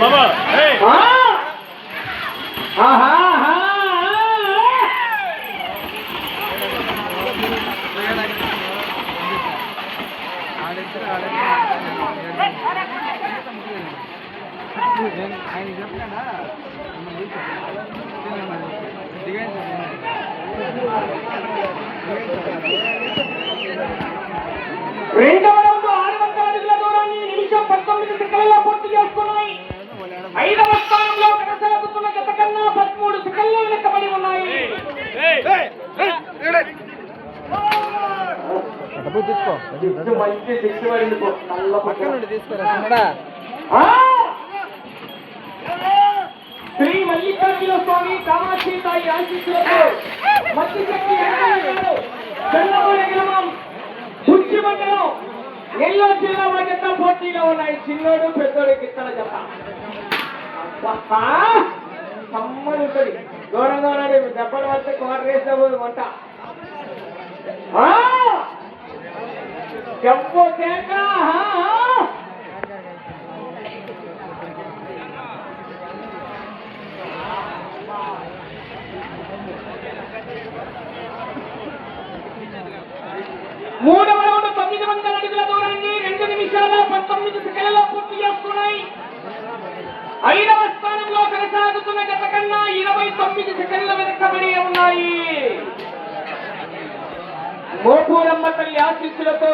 బాబా ఏయ్ ఆ! ఆహా, ఆహా, రెండవ రౌండ్ ఆరు వందల అడుగుల దూరాన్ని నిమిషం పంతొమ్మిది సెకండ్లలో పూర్తి చేసుకున్నాయి. ఐదవ స్థానంలో కొనసాగుతున్న గత కన్నా పదమూడు సెకండ్లు వెనకబడి ఉన్నాయి. శ్రీ మల్లికార్జున స్వామి కామాక్షి తాయి ఆశీస్సులతో మత్తి శక్తి ఎనభై చంద్రబాబు గ్రామం మండలం నెల్లూరు జిల్లా జత పోటీలో ఉన్నాయి. చిన్నోడు పెద్దోడు కిత్తల జత. కమ్మని ఉంటుంది. దూరంగా ఉన్నాడు దెబ్బలు వస్తే కోట వేసేవాడు వంట చెప్పు కేక! మూడవ చేసుకున్నాయి ఐదవ స్థానంలో కొనసాగుతున్న గత కన్నా ఇరవై తొమ్మిది సెకండ్ల వెనకబడి ఉన్నాయి. మోపూరమ్మ తల్లి ఆశీస్సులతో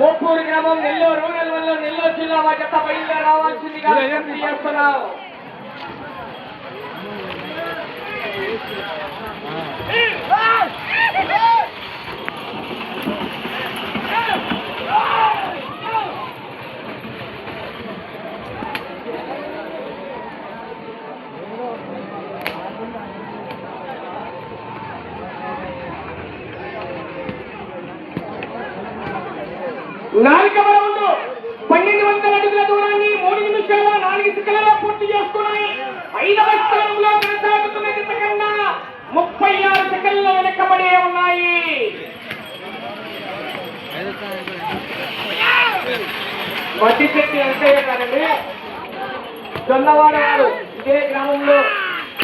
మోపూరు గ్రామం నెల్లూరు రూరల్ వల్ల నెల్లూరు జిల్లా జత బయలుదేరి రావాల్సిందిగా చేస్తున్నాం. నాలుగవ రౌండ్. పన్నెండు వందల అడుగుల దూరాన్ని మూడు నిమిషాల నాలుగు సెకండ్లలో పూర్తి చేసుకుని ఐదవ స్థానంలో కొనసాగుతున్న గత కన్నా ముప్పై ఆరు సెకండ్ల వెనకబడే ఉన్నాయి. మట్టి చెట్టు అంటే కాదండి జొన్నవాడ వారు ఇదే గ్రామంలో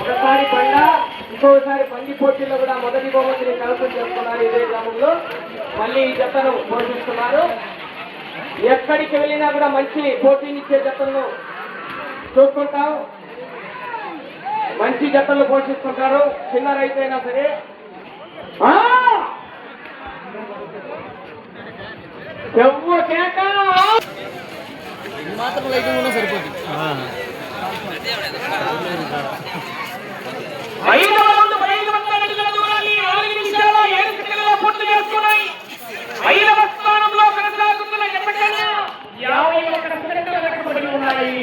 ఒకసారి పండ ఇంకోసారి పంది పోటీల్లో కూడా మొదటి బహుమతిని కలుపు చేస్తున్నారు ఇదే గ్రామంలో. మళ్ళీ ఈ జతను పోషిస్తున్నారు. ఎక్కడికి వెళ్ళినా కూడా మంచి పోటీనిచ్చే జతలను చూసుకుంటాం. మంచి జతలు పోషిస్తుంటారు. చిన్న రైతు అయినా సరే మాత్రం లైటింగ్ ఉన్నా సరిపోతుంది ఐదవ రౌండ్ పదిహేను వందల అడుగుల దూరాన్ని నాలుగు నిమిషాల ఏడు సెకండ్లలో పూర్తి చేసుకున్నాయి ఐదవ స్థానంలో కొనసాగుతున్న ఎప్పటికైనా యాభై ఒకటి సెకండ్ల వెనకబడి ఉన్నాయి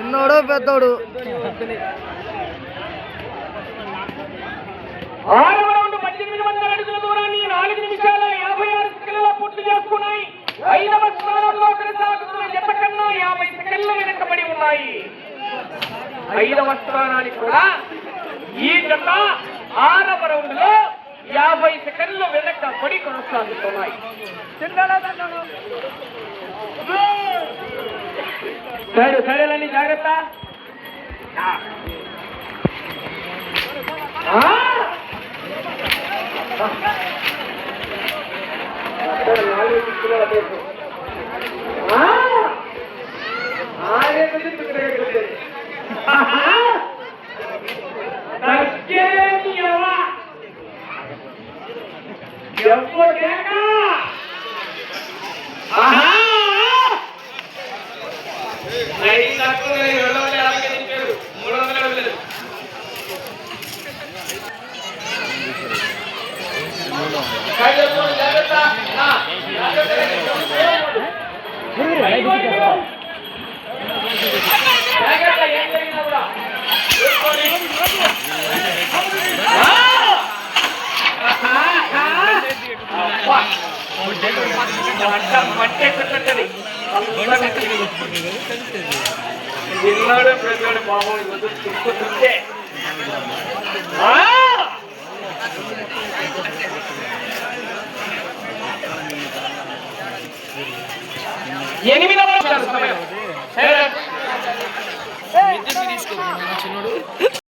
చిన్నోడు పెద్దోడు. ఆరవ రౌండ్ పద్దెనిమిది వందల అడుగుల దూరాన్ని నాలుగు నిమిషాల యాభై ఆరు సెకండ్లలో పూర్తి చేసుకున్నాయి. ఐదవ స్థానంలో కొనసాగుతున్న జత కన్నా యాభై సెకండ్లు వెనకబడి ఉన్నాయి. ఐదవ స్థానానికి కూడా ఈ జత ఆరవ రౌండ్లో యాభై సెకండ్లు వెనకబడి కొనసాగుతున్నాయి. సరే సరేలండి జాగ్రత్త. ఆ! చిన్నాడు పెద్దోడు బాబు వద్దు ఎనిమిదవ సమయం. చిన్నోడు.